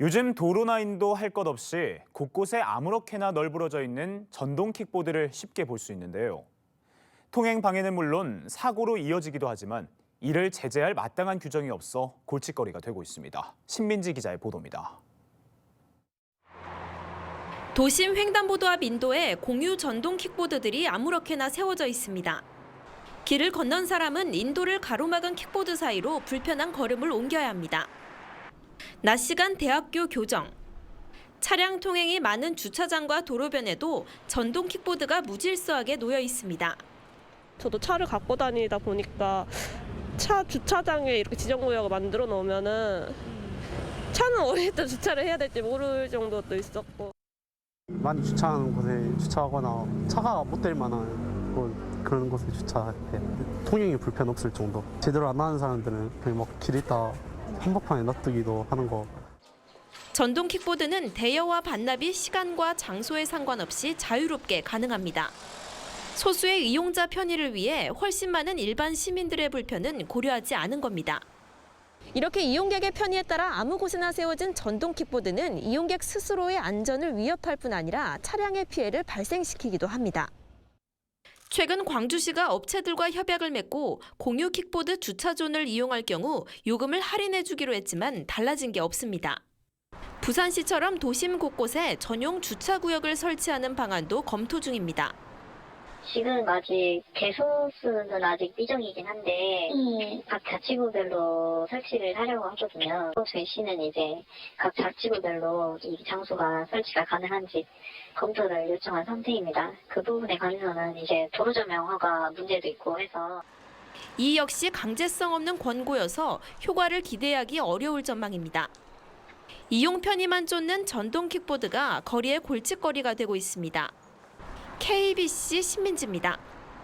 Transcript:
요즘 도로나 인도 할 것 없이 곳곳에 아무렇게나 널브러져 있는 전동 킥보드를 쉽게 볼 수 있는데요. 통행 방해는 물론 사고로 이어지기도 하지만 이를 제재할 마땅한 규정이 없어 골칫거리가 되고 있습니다. 신민지 기자의 보도입니다. 도심 횡단보도 앞 인도에 공유 전동 킥보드들이 아무렇게나 세워져 있습니다. 길을 건넌 사람은 인도를 가로막은 킥보드 사이로 불편한 걸음을 옮겨야 합니다. 낮 시간 대학교 교정. 차량 통행이 많은 주차장과 도로변에도 전동 킥보드가 무질서하게 놓여 있습니다. 저도 차를 갖고 다니다 보니까 차 주차장에 이렇게 지정구역을 만들어 놓으면은 차는 어디다 주차를 해야 될지 모를 정도도 있었고 많이 주차하는 곳에 주차하거나 차가 못 될 만한 곳, 그런 곳에 주차해 통행이 불편 없을 정도 제대로 안 하는 사람들은 그냥 막길 있다 한복판에 놔두기도 하는 거 전동 킥보드는 대여와 반납이 시간과 장소에 상관없이 자유롭게 가능합니다. 소수의 이용자 편의를 위해 훨씬 많은 일반 시민들의 불편은 고려하지 않은 겁니다. 이렇게 이용객의 편의에 따라 아무 곳에나 세워진 전동 킥보드는 이용객 스스로의 안전을 위협할 뿐 아니라 차량의 피해를 발생시키기도 합니다. 최근 광주시가 업체들과 협약을 맺고 공유 킥보드 주차존을 이용할 경우 요금을 할인해 주기로 했지만 달라진 게 없습니다. 부산시처럼 도심 곳곳에 전용 주차 구역을 설치하는 방안도 검토 중입니다. 지금 아직 개소수는 아직 미정이긴 한데 각 자치구별로 설치를 하려고 하거든요. 또 저희 시는 이제 각 자치구별로 이 장소가 설치가 가능한지 검토를 요청한 상태입니다. 그 부분에 관해서는 이제 도로 조명 허가 문제도 있고 해서 이 역시 강제성 없는 권고여서 효과를 기대하기 어려울 전망입니다. 이용 편의만 쫓는 전동 킥보드가 거리의 골칫거리가 되고 있습니다. KBC 신민지입니다.